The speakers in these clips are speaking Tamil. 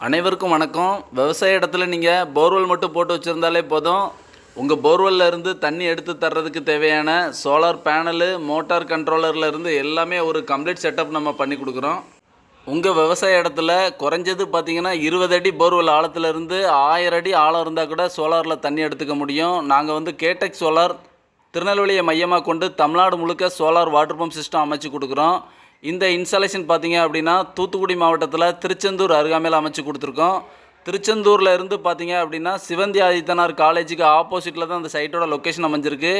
அனைவருக்கும் வணக்கம். விவசாய இடத்துல நீங்கள் போர்வெல் மட்டும் போட்டு வச்சுருந்தாலே போதும். உங்கள் போர்வெல்ல இருந்து தண்ணி எடுத்து தர்றதுக்கு தேவையான சோலார் பேனலு மோட்டார் கண்ட்ரோலர்லேருந்து எல்லாமே ஒரு கம்ப்ளீட் செட்டப் நம்ம பண்ணி கொடுக்குறோம். உங்கள் விவசாய இடத்துல குறைஞ்சது பார்த்தீங்கன்னா இருபது அடி போர்வெல் ஆழத்துலேருந்து ஆயிரம் அடி ஆழம் இருந்தால் கூட சோலாரில் தண்ணி எடுத்துக்க முடியும். நாங்கள் வந்து கேடெக் சோலார் திருநெல்வேலியை மையமாக கொண்டு தமிழ்நாடு முழுக்க சோலார் வாட்டர் பம்ப் சிஸ்டம் அமைச்சு கொடுக்குறோம். இந்த இன்ஸ்டாலேஷன் பார்த்தீங்க அப்படின்னா தூத்துக்குடி மாவட்டத்தில் திருச்செந்தூர் அருகாமையில் அமைச்சு கொடுத்துருக்கோம். திருச்செந்தூரில் இருந்து பார்த்தீங்க அப்படின்னா சிவந்தி ஆதித்தனார் காலேஜுக்கு ஆப்போசிட்டில் தான் அந்த சைட்டோட லொக்கேஷன் அமைஞ்சிருக்கு.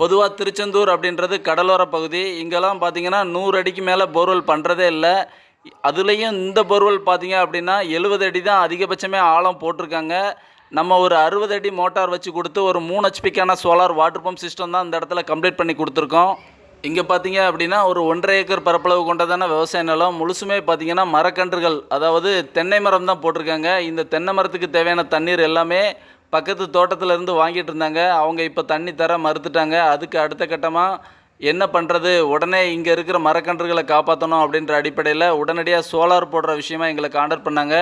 பொதுவாக திருச்செந்தூர் அப்படின்றது கடலோர பகுதி. இங்கெல்லாம் பார்த்தீங்கன்னா நூறு அடிக்கு மேலே போர்வெல் பண்ணுறதே இல்லை. அதுலேயும் இந்த போர்வெல் பார்த்தீங்க அப்படின்னா எழுபது அடி தான் அதிகபட்சமே ஆழம் போட்டிருக்காங்க. நம்ம ஒரு அறுபது அடி மோட்டார் வச்சு கொடுத்து ஒரு மூணு ஹெச்பிக்கான சோலார் வாட்டர் பம்ப் சிஸ்டம் தான் இந்த இடத்துல கம்ப்ளீட் பண்ணி கொடுத்துருக்கோம். இங்கே பார்த்தீங்க அப்படின்னா ஒரு ஒன்றரை ஏக்கர் பரப்பளவு கொண்டதான விவசாய நிலம். முழுசுமே பார்த்தீங்கன்னா மரக்கன்றுகள் அதாவது தென்னை மரம் தான் போட்டிருக்காங்க. இந்த தென்னை மரத்துக்கு தேவையான தண்ணீர் எல்லாமே பக்கத்து தோட்டத்திலேருந்து வாங்கிட்டு இருந்தாங்க. அவங்க இப்போ தண்ணி தர மறுத்துட்டாங்க. அதுக்கு அடுத்த கட்டமாக என்ன பண்ணுறது உடனே இங்கே இருக்கிற மரக்கன்றுகளை காப்பாற்றணும் அப்படின்ற அடிப்படையில் உடனடியாக சோலார் போடுற விஷயமா எங்களை காண்டாக்ட் பண்ணாங்க.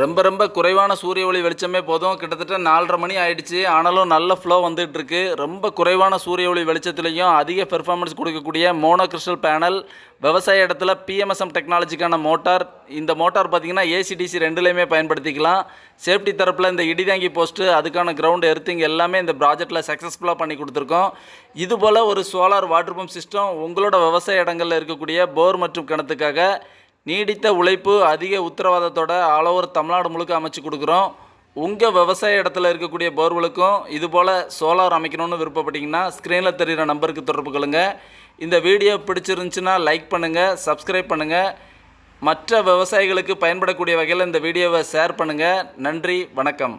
ரொம்ப ரொம்ப குறைவான சூரிய ஒளி வெளிச்சமே போதும். கிட்டத்தட்ட நாலரை மணி ஆயிடுச்சு. ஆனாலும் நல்ல ஃப்ளோ வந்துகிட்டு இருக்கு ரொம்ப குறைவான சூரிய ஒளி வெளிச்சத்துலேயும் அதிக பெர்ஃபார்மன்ஸ் கொடுக்கக்கூடிய மோனோ கிறிஸ்டல் பேனல் விவசாய இடத்துல பிஎம்எஸ்எம் டெக்னாலஜிக்கான மோட்டார் இந்த மோட்டார் பார்த்தீங்கன்னா ஏசிடிசி ரெண்டுலேயுமே பயன்படுத்திக்கலாம். சேஃப்டி தரப்பில் இந்த இடிதாங்கி போஸ்ட்டு அதுக்கான கிரவுண்ட் எர்த்திங் எல்லாமே இந்த ப்ராஜெக்ட்டில் சக்ஸஸ்ஃபுல்லாக பண்ணி கொடுத்துருக்கோம். இது போல் ஒரு சோலார் வாட்டர் பம்ப் சிஸ்டம் உங்களோட விவசாய இடங்களில் இருக்கக்கூடிய போர் மற்றும் கிணத்துக்காக நீடித்த உழைப்பு அதிக உத்தரவாதத்தோட ஆல் ஓவர் தமிழ்நாடு முழுக்க அமைச்சு கொடுக்குறோம். உங்கள் விவசாய இடத்துல இருக்கக்கூடிய போர்களுக்கும் இதுபோல் சோலார் அமைக்கணும்னு விருப்பப்பட்டீங்கன்னா ஸ்க்ரீனில் தெரிகிற நம்பருக்கு தொடர்பு கொள்ளுங்கள் இந்த வீடியோ பிடிச்சிருந்துச்சுன்னா லைக் பண்ணுங்கள் சப்ஸ்கிரைப் பண்ணுங்கள் மற்ற விவசாயிகளுக்கு பயன்படக்கூடிய வகையில் இந்த வீடியோவை ஷேர் பண்ணுங்கள் நன்றி வணக்கம்.